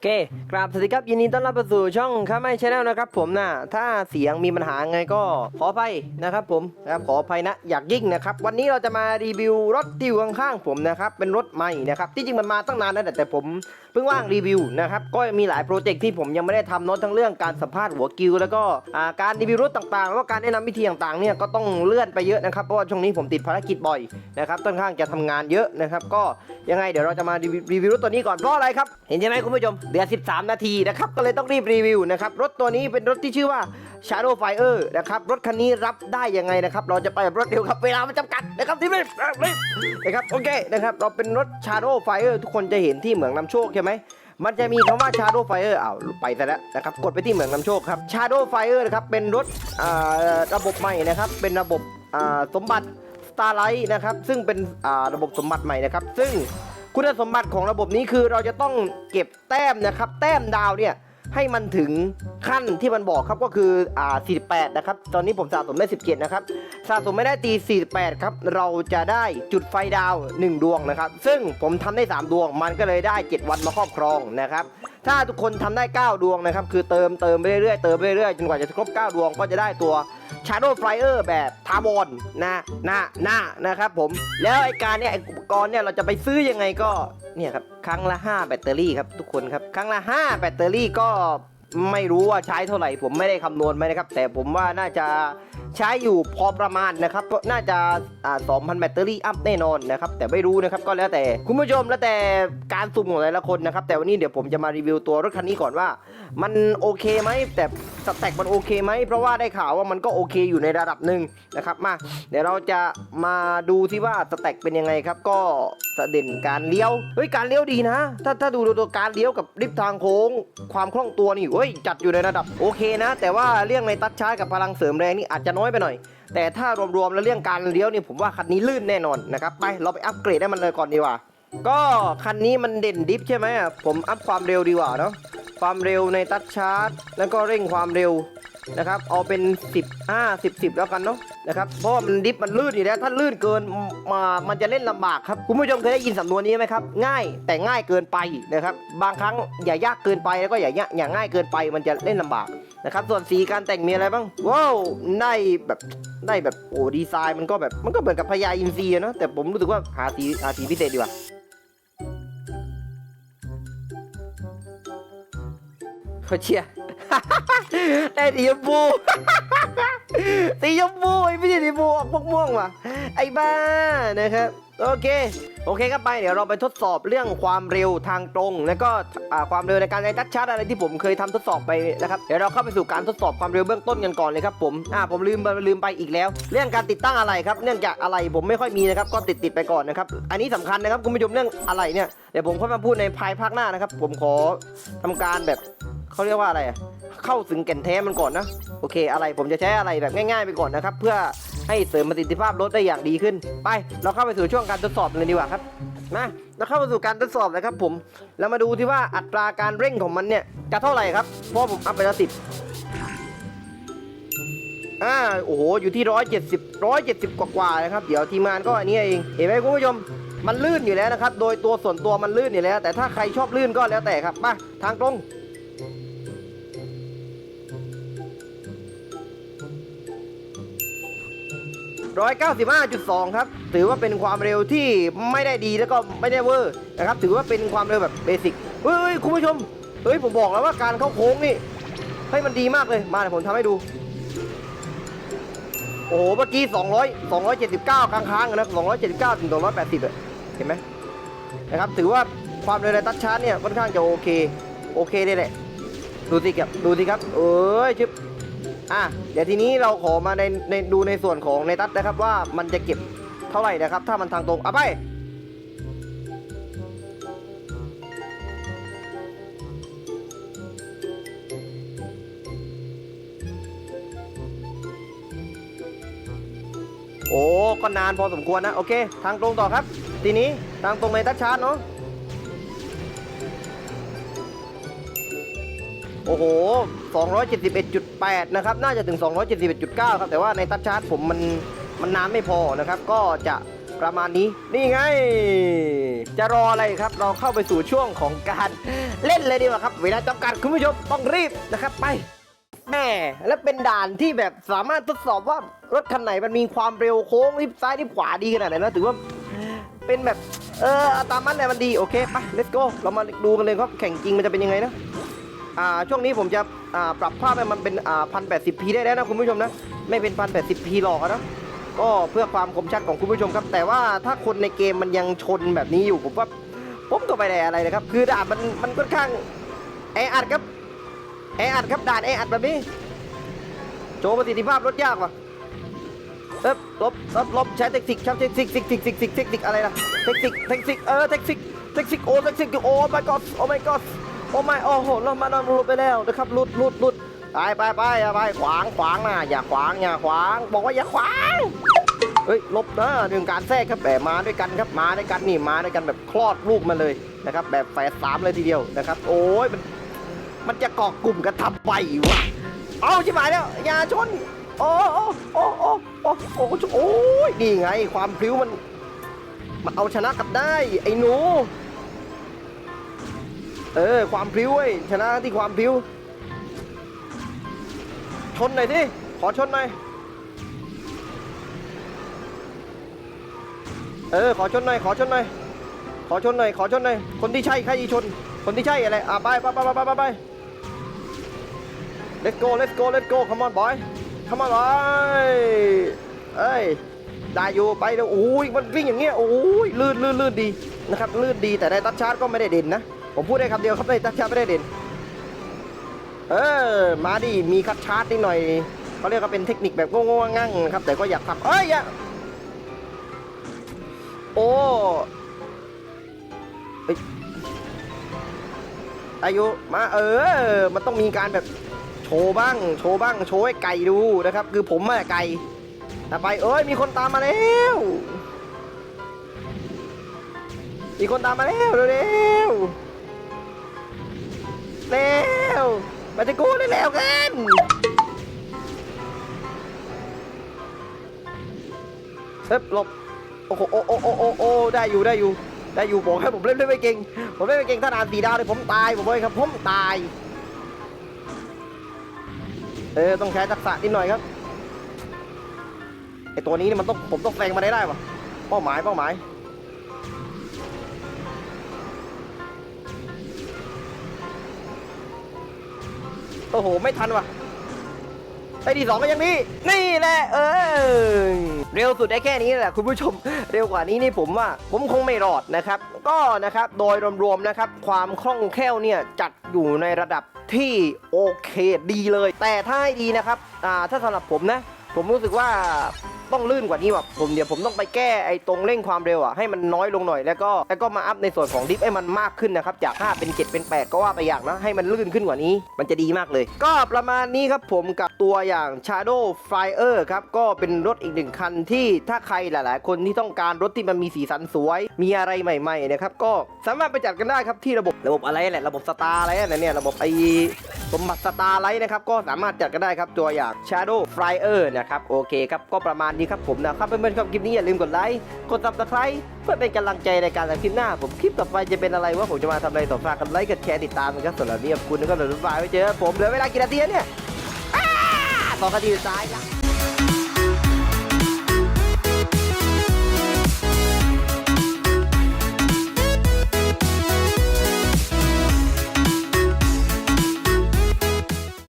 โอเคกราบสวัสดีครับยินดีต้อนรับเข้าสู่ช่องข้าไม่ชแนลนะครับผมนะถ้าเสียงมีปัญหาไงก็ขออภัยนะครับผมนะครับขออภัยนะอยากยิ่งนะครับวันนี้เราจะมารีวิวรถที่อยู่ข้างๆผมนะครับเป็นรถใหม่นะครับที่จริงมันมาตั้งนานแล้วแต่แต่ผมเพิ่งว่างรีวิวนะครับก็มีหลายโปรเจกต์ที่ผมยังไม่ได้ทำเนอะทั้งเรื่องการสัมภาษณ์หัวกิวแล้วก็อ่าการรีวิวรถต่างๆแล้วก็การแนะนำวิธีต่างๆเนี่ยก็ต้องเลื่อนไปเยอะนะครับเพราะว่าช่วงนี้ผมติดภารกิจบ่อยนะครับค่อนข้างจะทำงานเยอะนะครับก็ยังไงเดี๋ยวเราจะมารีวิวรีวิวรถตัวนี้ก่อนเพราะอะไรครับเห็นใช่ไหมคุณผู้ชมเหลือ 13 นาทีนะครับ ก็เลยต้องรีบรีวิวนะครับ รถตัวนี้เป็นรถที่ชื่อว่า Shadow Fire นะครับ รถคันนี้รับได้ยังไงนะครับ เราจะไปแบบรถเร็วครับ เวลามันจำกัดนะครับรีบรีบรีบนะครับ โอเคนะครับ เราเป็นรถ Shadow Fire ทุกคนจะเห็นที่เหมืองนำโชคใช่ไหมมันจะมีคำว่า Shadow Fire อ้าวไปแต่แล้วนะครับ กดไปที่เหมืองนำโชคครับ Shadow Fire นะครับ เป็นรถระบบใหม่นะครับ เป็นระบบสมบัติ Starlight นะครับ ซึ่งเป็นระบบสมบัติใหม่นะครับ ซึ่ง คุณสมบัติของระบบนี้คือเราจะต้องเก็บแต้มนะครับ แต้มดาวเนี่ยให้มันถึงขั้นที่มันบอกครับก็คืออ่า48 นะครับ ตอนนี้ผมสะสมได้ 17 นะครับ สะสมไม่ได้ตี 48 ครับ เราจะได้จุดไฟดาว 1 ดวงนะครับ ซึ่งผมทำได้ 3 ดวง มันก็เลยได้ 7 วันมาครอบครองนะครับ ถ้าทุกคนทำได้ 9 ดวงนะครับ คือเติมเติมไปเรื่อยๆเติมไปเรื่อยๆจนกว่าจะครบ 9 ดวงก็จะได้ตัว Shadow Flyer แบบทาบอนนะนะนะนะครับผม แล้วไอการเนี่ยออุปกรณ์เนี่ยเราจะไปซื้อยังไงก็เนี่ยครับครั้งละ 5 แบตเตอรี่ครับทุกคนครับครั้งละ 5 แบตเตอรี่ก็ไม่รู้ว่าใช้เท่าไหร่ ผมไม่ได้คำนวณไหมนะครับ แต่ผมว่าน่าจะใช้อยู่พอประมาณนะครับก็น่าจะอ่า2,000แบตเตอรี่อัพแน่นอนนะครับแต่ไม่รู้นะครับก็แล้วแต่คุณผู้ชมแล้วแต่การสุ่มของแต่ละคนนะครับแต่วันนี้เดี๋ยวผมจะมารีวิวตัวรถคันนี้ก่อนว่า มันโอเคไหมแต่สแต็กมันโอเคไหมเพราะว่าได้ข่าวว่ามันก็โอเคอยู่ในระดับหนึ่งนะครับมาเดี๋ยวเราจะมาดูที่ว่าสแต็กเป็นยังไงครับก็สเด่นการเลี้ยวเฮ้ยการเลี้ยวดีนะ ถ้าถ้าดูตัวการเลี้ยวกับริบทางโค้ง ความคล่องตัวนี่เฮ้ยจัดอยู่ในระดับโอเคนะ แต่ว่าเรื่องในตัดช้ากับพลังเสริมแรงนี่อาจจะน้อยไปหน่อย แต่ถ้ารวมๆแล้วเรื่องการเลี้ยวนี่ผมว่าคันนี้ลื่นแน่นอนนะครับไปเราไปอัปเกรดให้มันเลยก่อนดีกว่า ก็คันนี้มันเด่นดิฟใช่ไหมผมอัพความเร็วดีกว่าเนาะความเร็วในตัดชาร์จแล้วก็เร่งความเร็วนะครับเอาเป็น10 5 10 10 แล้วกันเนาะ นะครับเพราะว่ามันดิฟมันลื่นอยู่แล้วถ้าลื่นเกินมามันจะเล่นลำบากครับคุณผู้ชมเคยได้ยินสำนวนนี้ไหมครับง่ายแต่ง่ายเกินไปนะครับบางครั้งอย่ายากเกินไปแล้วก็อย่าอย่าอย่าง่ายเกินไปมันจะเล่นลำบากนะครับส่วนสีการแต่งมีอะไรบ้างว้าวได้แบบได้แบบโอ้ดีไซน์มันก็แบบมันก็เหมือนกับพญาอินทรีอะเนาะแต่ผมรู้สึกว่าหาสีหาสีพิเศษดีกว่า เขาเชียร์ ได้สีชมพู สีชม ม่วงว่ะ ไอ้บ้านะครับโอเค โอเคครับไป เดี๋ยวเราไปทดสอบเรื่องความเร็วทางตรง แล้วก็ความเร็วในการในทัชชัดอะไรที่ผมเคยทำทดสอบไปนะครับ เดี๋ยวเราเข้าไปสู่การทดสอบความเร็วเบื้องต้นกันก่อนเลยครับผม อ่าผมลืมลืมไปอีกแล้ว เรื่องการติดตั้งอะไรครับ เนื่องจากอะไรผมไม่ค่อยมีนะครับ ก็ติดติดไปก่อนนะครับ อันนี้สำคัญนะครับคุณผู้ชมเรื่องอะไรเนี่ย เดี๋ยวผมค่อยมาพูดในภายภาคหน้านะครับ ผมขอทำการแบบเขาเรียกว่าอะไรอะ เข้าถึงแก่นแท้มันก่อนนะ โอเค อะไรผมจะใช้อะไรแบบง่าย ๆ ไปก่อนนะครับ เพื่อให้เสริมประสิทธิภาพรถได้อย่างดีขึ้น ไป เราเข้าไปสู่ช่วงการทดสอบเลยดีกว่าครับนะเราเข้าไปสู่การทดสอบเลยครับ ผมแล้วมาดูที่ว่าอัตราการเร่งของมันเนี่ยจะเท่าไหร่ครับเพราะผมอัพไปแล้วสิบอ่าโอ้โหอยู่ที่ร้อยเจ็ดสิบร้อยเจ็ดสิบกว่าๆนะครับ เดี๋ยวทีมงานก็อันนี้เองเห็นไหมคุณผู้ชมมันลื่นอยู่แล้วนะครับ โดยตัวส่วนตัวมันลื่นอยู่แล้ว แต่ถ้าใครชอบลื่นก็แล้วแต่ครับมาทางตรง 195.2 ครับ ถือว่าเป็นความเร็วที่ไม่ได้ดีแล้วก็ไม่ได้เวอร์นะครับ ถือว่าเป็นความเร็วแบบเบสิก เฮ้ยคุณผู้ชม เฮ้ยผมบอกแล้วว่าการเข้าโค้งนี่เฮ้มันดีมากเลย มาเดี๋ยวผมทำให้ดู โอ้โห เมื่อกี้ 200 279 ค้างๆนะ279 ถึง 280อะเห็นไหมนะครับ ถือว่าความเร็วในตัดชาร์จเนี่ยค่อนข้างจะโอเค โอเคเลยแหละ ดูสิครับ ดูสิครับ เอ้ยชิบ อะเดี๋ยวทีนี้เราขอมาในในดูในส่วนของในตัดนะครับว่ามันจะเก็บเท่าไหร่นะครับ ถ้ามันทางตรงเอาไปโอ้ก็นานพอสมควรนะโอเค ทางตรงต่อครับ ทีนี้ทางตรงในตัดชาร์จเนาะโอ้โห 271.8 นะครับ น่าจะถึง 271.9 ครับ แต่ว่าในตัดชาร์จผมมันมันนานไม่พอนะครับ ก็จะประมาณนี้ นี่ไง จะรออะไรครับ เราเข้าไปสู่ช่วงของการเล่นเลยดีกว่าครับ เวลาจำกัดคุณผู้ชมต้องรีบนะครับไปแม่และเป็นด่านที่แบบสามารถทดสอบว่ารถคันไหนมันมีความเร็วโค้งริบซ้ายริบขวาดีขนาดไหนนะถือว่าเป็นแบบ เออตามมันแหละมันดี โอเค ไป let's go เรามาดูกันเลยครับ แข่งจริงมันจะเป็นยังไงนะ อ่าช่วงนี้ผมจะอ่าปรับภาพให้มันเป็นอ่าพันแปดสิบพีได้แล้วนะคุณผู้ชมนะไม่เป็นพันแปดสิบพีหรอกนะก็เพื่อความคมชัดของคุณผู้ชมครับ แต่ว่าถ้าคนในเกมมันยังชนแบบนี้อยู่ผมว่าผมก็ไม่ได้อะไรนะครับ คือด่านมันมันค่อนข้างแออัดครับแออัดครับด่านแออัดแบบนี้โชว์ประสิทธิภาพรถยากว่ะเอ๊บลบลบลบใช้เทคนิคใช้เทคนิคเทคนิคเทคนิคเทคนิคอะไรนะเทคนิคเทคนิคเออเทคนิคเทคนิคโอ้เทคนิคโอ้ my god โอ้ my god โอ้ my โอ้โหเรามานอนหลุดไปแล้วนะครับหลุดหลุดหลุดไปไปไปไปขวางขวางนะอย่าขวางอย่าขวาง บอกว่าอย่าขวางเฮ้ยลบนะเรื่องการแทรกครับแต่มาด้วยกันครับมาด้วยกันนี่มาด้วยกันแบบคลอดลูกมาเลยนะครับ แบบแฝดสามเลยทีเดียวนะครับ โอ้ยมันมันจะเกาะกลุ่มกันทำไปวะเอาชิบหายแล้วอย่าชนโอ้โอ้โอ้โอ้โอ้โอ้โอ้ยนี่ไงความพลิ้วมันมันเอาชนะกับได้ ไอ้หนู เออ ความพิ้วเว้ยชนะที่ความพิ้ว ชนหน่อยสิขอชนหน่อย เออ ขอชนหน่อย ขอชนหน่อย ขอชนหน่อย ขอชนหน่อย คนที่ใช่ใครชน คนที่ใช่อะไร อะไปไปไปไปไปไป let's go let's go let's go come on boy come on boy เอ้ย ได้อยู่ ไปแล้วโอ้ย มันวิ่งอย่างเงี้ย โอ้ย ลื่นลื่นลื่นดี นะครับ ลื่นดี แต่ในตัดชาร์จก็ไม่ได้เด่นนะ ผมพูดได้คำเดียวครับในตัดชาร์ไม่ได้เด่น เออ มาดิ มีคัดชาร์จนิดหน่อยเขาเรียกว่าเป็นเทคนิคแบบโง่ๆงั่งนะครับ แต่ก็อยากทำเอ้ยอย่าโอ้เอ้ยอายุมาเออ มันต้องมีการแบบโชว์บ้าง โชว์บ้าง โชว์ให้ไก่ดูนะครับ คือผมอะไก่แต่ไปเอ้ย มีคนตามมาแล้ว มีคนตามมาแล้วเร็ว เร็วมาจะกู้ได้แล้วกันเฮ้ยหลบโอ้โหโอ้โอ้โอ้โอ้โอ้ได้อยู่ได้อยู่ได้อยู่บอกให้ผมเล่นเล่นไม่เก่งผมเล่นไม่เก่งถ้านานสีดาวเลยผมตายผมเลยครับผมตายเออต้องใช้ทักษะนิดหน่อยครับไอตัวนี้นี่มันต้องผมต้องแซงมาได้ได้ปะเป้าหมายเป้าหมาย โอ้โห ไม่ทันว่ะไอ้ที่สองก็ยังมีนี่แหละเออเร็วสุดได้แค่นี้แหละคุณผู้ชม เร็วกว่านี้นี่ผมว่า ผมคงไม่รอดนะครับ ก็นะครับโดยรวมๆนะครับ ความคล่องแคล่วเนี่ยจัดอยู่ในระดับที่โอเคดีเลย แต่ถ้าให้ดีนะครับอ่าถ้าสำหรับผมนะ ผมรู้สึกว่า ต้องลื่นกว่านี้แบบผมเดี๋ยวผมต้องไปแก้ไอ้ตรงเร่งความเร็วอะให้มันน้อยลงหน่อยแล้วก็แล้วก็มาอัพในส่วนของดิฟให้มันมากขึ้นนะครับจาก 5 เป็น 7 เป็น 8 ก็ว่าไปอย่างนะให้มันลื่นขึ้นกว่านี้ มันจะดีมากเลย ก็ประมาณนี้ครับผมกับตัวอย่าง Shadow Flyer ครับก็เป็นรถอีกหนึ่งคันที่ถ้าใครหลาย ๆ คนที่ต้องการรถที่มันมีสีสันสวย มีอะไรใหม่ ๆ นะครับก็สามารถไปจัดกันได้ครับที่ระบบระบบอะไรแหละระบบสตาร์อะไรนะเนี่ยระบบไอ สมบัติสตาร์ไลท์นะครับก็สามารถจัดกันได้ครับตัวอย่าง Shadow Flyer นะครับโอเคครับก็ประมาณนี้ครับผมนะครับเพื่อนๆครับคลิปนี้อย่าลืมกดไลค์กด subscribe เพื่อเป็นกำลังใจในการทำคลิปหน้า ผมคลิปต่อไปจะเป็นอะไรว่าผมจะมาทำอะไรต่อฝากกันไลค์กดแชร์ติดตามนะครับสำหรับนี้ขอบคุณแล้วก็สวัสดีไว้เจอผมเหลือเวลากี่นาทีเนี่ยอ้าสองนาทีสุดท้ายละ